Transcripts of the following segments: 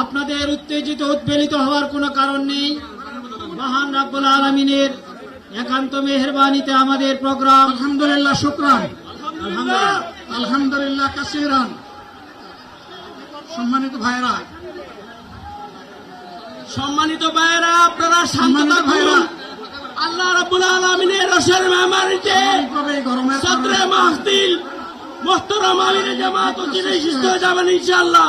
আপনাদের উত্তেজিত উদ্বেলিত হওয়ার কোনো কারণ নেই। মহান রাব্বুল আলমিনের একান্ত মেহরবানিতে আমাদের প্রোগ্রাম। আলহামদুলিল্লাহ শুক্রান। আলহামদুলিল্লাহ। কাসিরান। সম্মানিত ভাইরা সম্মানিত ভাইরা আপনারা সম্মানিত ভাইরা। আল্লাহ রাব্বুল আলমিনের রসের মেহমানিতে কারণে। মাহতিল মোহতরম আমিনে জামাত ও জিনে সুস্থ যাবেন ইনশাআল্লাহ।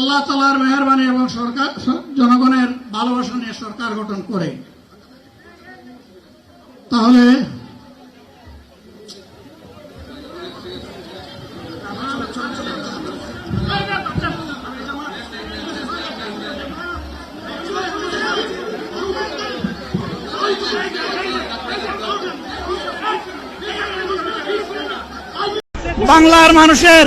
আল্লাহ তালার মেহরবানি এবং সরকার জনগণের ভালোবাসা নিয়ে সরকার গঠন করে। তাহলে বাংলার মানুষের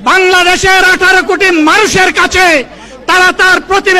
বাংলাদেশের আঠারো কোটি মানুষের কাছে তারা তার প্রতিবেদন